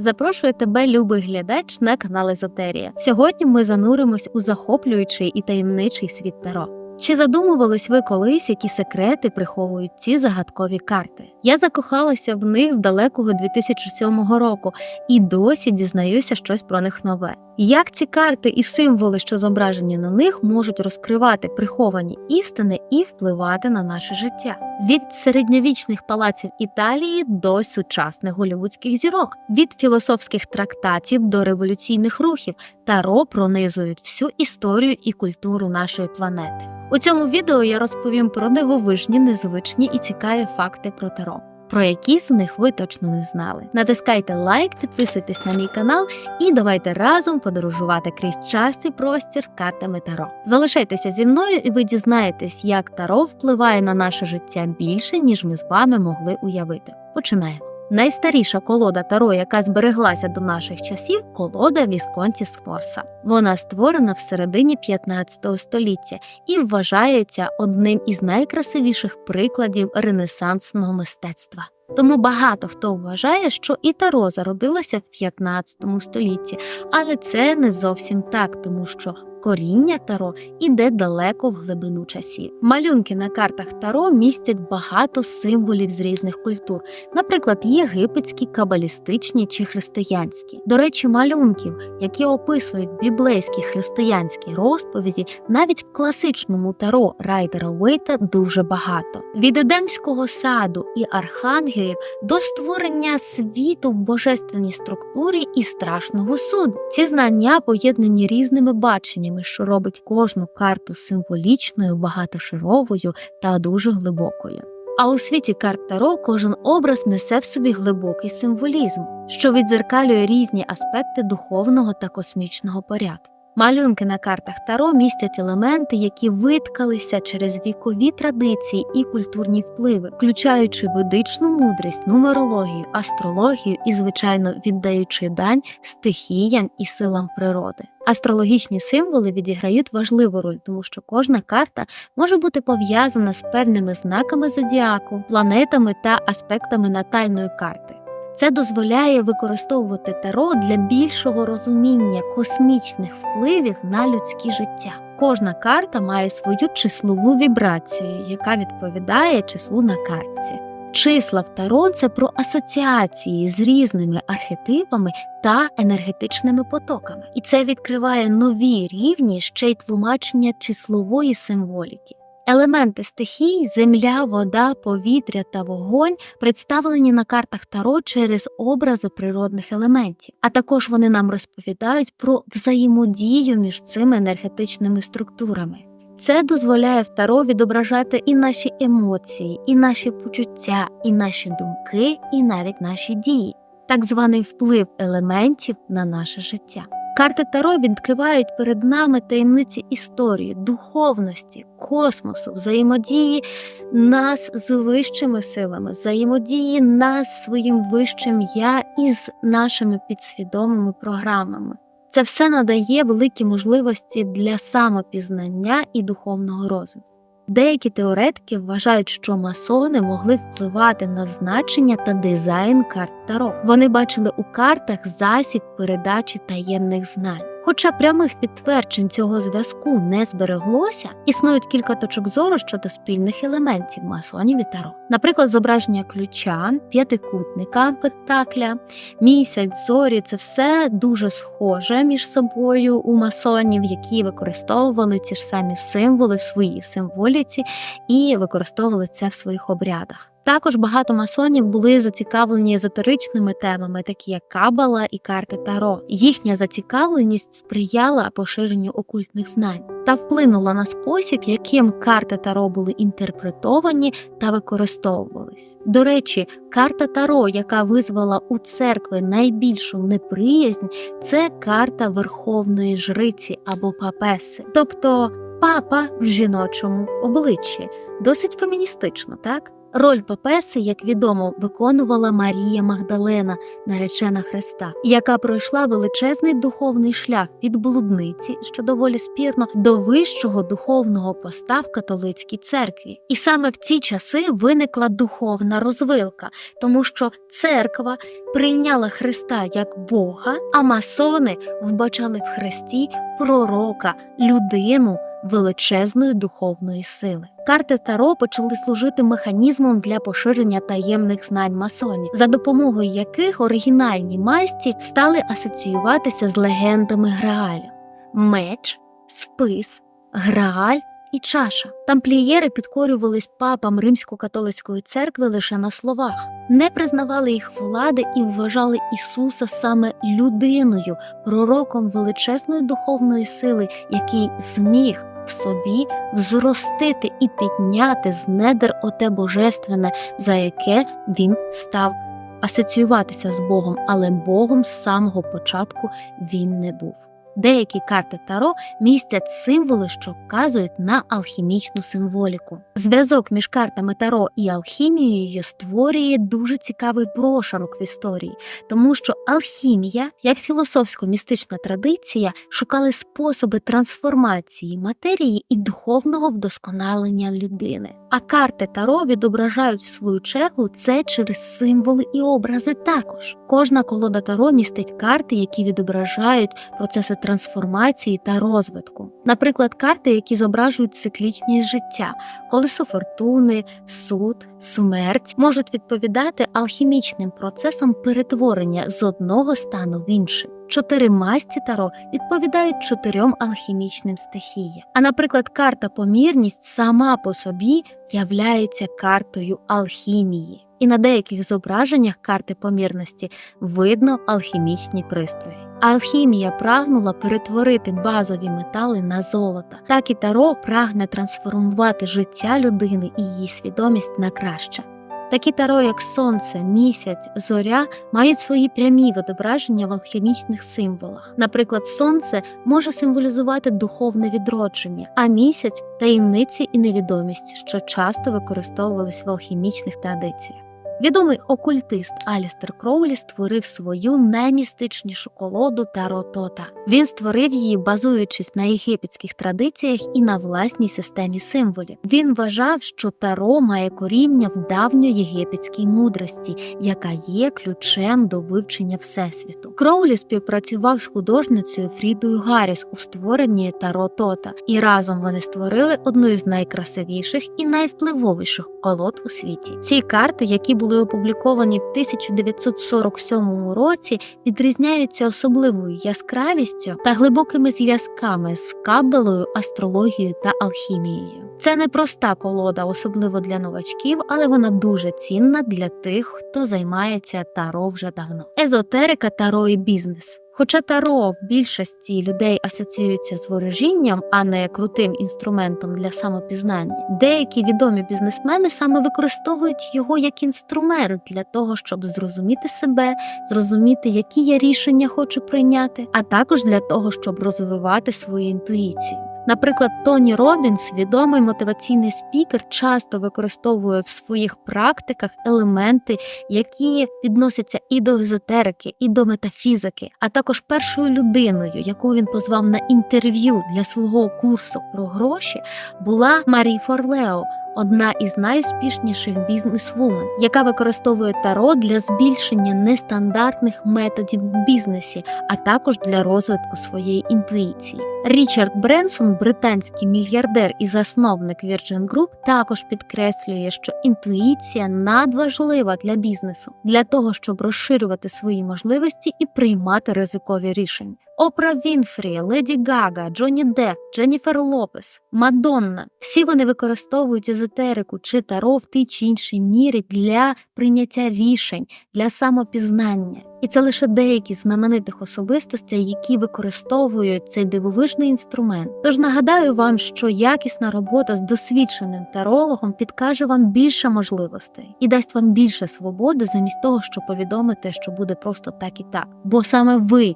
Запрошую тебе, любий глядач, на канал Езотерія. Сьогодні ми зануримось у захоплюючий і таємничий світ Таро. Чи задумувались ви колись, які секрети приховують ці загадкові карти? Я закохалася в них з далекого 2007 року і досі дізнаюся щось про них нове. Як ці карти і символи, що зображені на них, можуть розкривати приховані істини і впливати на наше життя? Від середньовічних палаців Італії до сучасних голівудських зірок, від філософських трактатів до революційних рухів, Таро пронизують всю історію і культуру нашої планети. У цьому відео я розповім про дивовижні, незвичні і цікаві факти про Таро. Про які з них ви точно не знали. Натискайте лайк, підписуйтесь на мій канал і давайте разом подорожувати крізь час і простір картами Таро. Залишайтеся зі мною, і ви дізнаєтесь, як Таро впливає на наше життя більше, ніж ми з вами могли уявити. Починаємо. Найстаріша колода Таро, яка збереглася до наших часів, колода Вісконті Скворса. Вона створена в середині 15 століття і вважається одним із найкрасивіших прикладів ренесансного мистецтва. Тому багато хто вважає, що і Таро зародилося в 15 столітті, але це не зовсім так, тому що коріння Таро іде далеко в глибину часів. Малюнки на картах Таро містять багато символів з різних культур, наприклад, єгипетські, кабалістичні чи християнські. До речі, малюнків, які описують біблейські християнські розповіді, навіть в класичному таро Райдера Уейта дуже багато. Від Едемського саду і архангелів до створення світу в божественній структурі і страшного суду. Ці знання поєднані різними баченнями, що робить кожну карту символічною, багатошаровою та дуже глибокою. А у світі карт Таро кожен образ несе в собі глибокий символізм, що відзеркалює різні аспекти духовного та космічного порядку. Малюнки на картах Таро містять елементи, які виткалися через вікові традиції і культурні впливи, включаючи ведичну мудрість, нумерологію, астрологію і, звичайно, віддаючи дань стихіям і силам природи. Астрологічні символи відіграють важливу роль, тому що кожна карта може бути пов'язана з певними знаками зодіаку, планетами та аспектами натальної карти. Це дозволяє використовувати таро для більшого розуміння космічних впливів на людське життя. Кожна карта має свою числову вібрацію, яка відповідає числу на картці. Числа в таро це про асоціації з різними архетипами та енергетичними потоками, і це відкриває нові рівні ще й тлумачення числової символіки. Елементи стихій земля, вода, повітря та вогонь представлені на картах Таро через образи природних елементів, а також вони нам розповідають про взаємодію між цими енергетичними структурами. Це дозволяє в Таро відображати і наші емоції, і наші почуття, і наші думки, і навіть наші дії, так званий вплив елементів на наше життя. Карти Таро відкривають перед нами таємниці історії, духовності, космосу, взаємодії нас з вищими силами, взаємодії нас своїм вищим я і з нашими підсвідомими програмами. Це все надає великі можливості для самопізнання і духовного розвитку. Деякі теоретики вважають, що масони могли впливати на значення та дизайн карт Таро. Вони бачили у картах засіб передачі таємних знань. Хоча прямих підтверджень цього зв'язку не збереглося, існують кілька точок зору щодо спільних елементів масонів і таро. Наприклад, зображення ключа, п'ятикутника, пентакля, місяць, зорі це все дуже схоже між собою у масонів, які використовували ті ж самі символи в своїй символіці і використовували це в своїх обрядах. Також багато масонів були зацікавлені езотеричними темами, такі як Кабала і карти Таро. Їхня зацікавленість сприяла поширенню окультних знань та вплинула на спосіб, яким карти Таро були інтерпретовані та використовувались. До речі, карта Таро, яка визвала у церкви найбільшу неприязнь, це карта Верховної Жриці або папеси, тобто папа в жіночому обличчі. Досить феміністично, так? Роль Папеси, як відомо, виконувала Марія Магдалена, наречена Христа, яка пройшла величезний духовний шлях від блудниці, що доволі спірно, до вищого духовного поста в католицькій церкві. І саме в ці часи виникла духовна розвилка, тому що церква прийняла Христа як Бога, а масони вбачали в Христі пророка, людину величезної духовної сили. Карти Таро почали служити механізмом для поширення таємних знань масонів, за допомогою яких оригінальні масті стали асоціюватися з легендами Грааля: меч, спис, Грааль. І чаша тамплієри підкорювались папам римсько-католицької церкви лише на словах, не признавали їх влади і вважали Ісуса саме людиною, пророком величезної духовної сили, який зміг собі взростити і підняти з недер оте божественне, за яке він став асоціюватися з Богом, але Богом з самого початку він не був. Деякі карти Таро містять символи, що вказують на алхімічну символіку. Зв'язок між картами Таро і алхімією створює дуже цікавий прошарок в історії, тому що алхімія, як філософсько-містична традиція, шукали способи трансформації матерії і духовного вдосконалення людини. А карти Таро відображають в свою чергу це через символи і образи також. Кожна колода Таро містить карти, які відображають процеси трансформації та розвитку. Наприклад, карти, які зображують циклічність життя, колесо фортуни, суд, смерть, можуть відповідати алхімічним процесам перетворення з одного стану в інший. Чотири масті таро відповідають чотирьом алхімічним стихіям. А наприклад, карта помірність сама по собі являється картою алхімії. І на деяких зображеннях карти помірності видно алхімічні пристрої. Алхімія прагнула перетворити базові метали на золото. Так і таро прагне трансформувати життя людини і її свідомість на краще. Такі таро, як сонце, місяць, зоря, мають свої прямі відображення в алхімічних символах. Наприклад, сонце може символізувати духовне відродження, а місяць таємниці і невідомість, що часто використовувались в алхімічних традиціях. Відомий окультист Алістер Кроулі створив свою наймістичнішу колоду Таро Тота. Він створив її, базуючись на єгипетських традиціях і на власній системі символів. Він вважав, що таро має коріння в давньоєгипетській мудрості, яка є ключем до вивчення всесвіту. Кроулі співпрацював з художницею Фрідою Гарріс у створенні Таро Тота, і разом вони створили одну із найкрасивіших і найвпливовіших колод у світі. Ці карти, які були опубліковані в 1947 році, відрізняються особливою яскравістю та глибокими зв'язками з кабелою, астрологією та алхімією. Це не проста колода, особливо для новачків, але вона дуже цінна для тих, хто займається таро вже давно. Езотерика таро і бізнес. Хоча таро в більшості людей асоціюється з ворожінням, а не крутим інструментом для самопізнання, деякі відомі бізнесмени саме використовують його як інструмент для того, щоб зрозуміти себе, зрозуміти, які я рішення хочу прийняти, а також для того, щоб розвивати свою інтуїцію. Наприклад, Тоні Робінс, відомий мотиваційний спікер, часто використовує в своїх практиках елементи, які відносяться і до езотерики, і до метафізики, а також першою людиною, яку він позвав на інтерв'ю для свого курсу про гроші, була Марі Форлео. Одна із найуспішніших бізнес-вумен, яка використовує таро для збільшення нестандартних методів в бізнесі, а також для розвитку своєї інтуїції. Річард Бренсон, британський мільярдер і засновник Virgin Group, також підкреслює, що інтуїція надважлива для бізнесу для того, щоб розширювати свої можливості і приймати ризикові рішення. Опра Вінфрі, Леді Гага, Джонні Депп, Дженніфер Лопес, Мадонна всі вони використовують езотерику чи таро в тій чи іншій мірі для прийняття рішень, для самопізнання. І це лише деякі знаменитих особистостей, які використовують цей дивовижний інструмент. Тож нагадаю вам, що якісна робота з досвідченим тарологом підкаже вам більше можливостей і дасть вам більше свободи, замість того, щоб повідомити, що буде просто так і так. Бо саме ви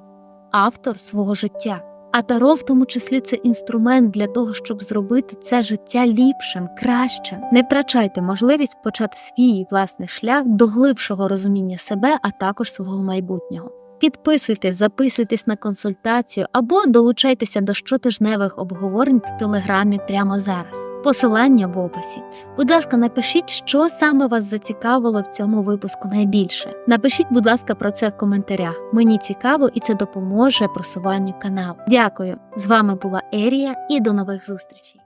автор свого життя. А таро, в тому числі, це інструмент для того, щоб зробити це життя ліпшим, кращим. Не втрачайте можливість почати свій власний шлях до глибшого розуміння себе, а також свого майбутнього. Підписуйтесь, записуйтесь на консультацію або долучайтеся до щотижневих обговорень в телеграмі прямо зараз. Посилання в описі. Будь ласка, напишіть, що саме вас зацікавило в цьому випуску найбільше. Напишіть, будь ласка, про це в коментарях. Мені цікаво і це допоможе просуванню каналу. Дякую! З вами була Ерія і до нових зустрічей.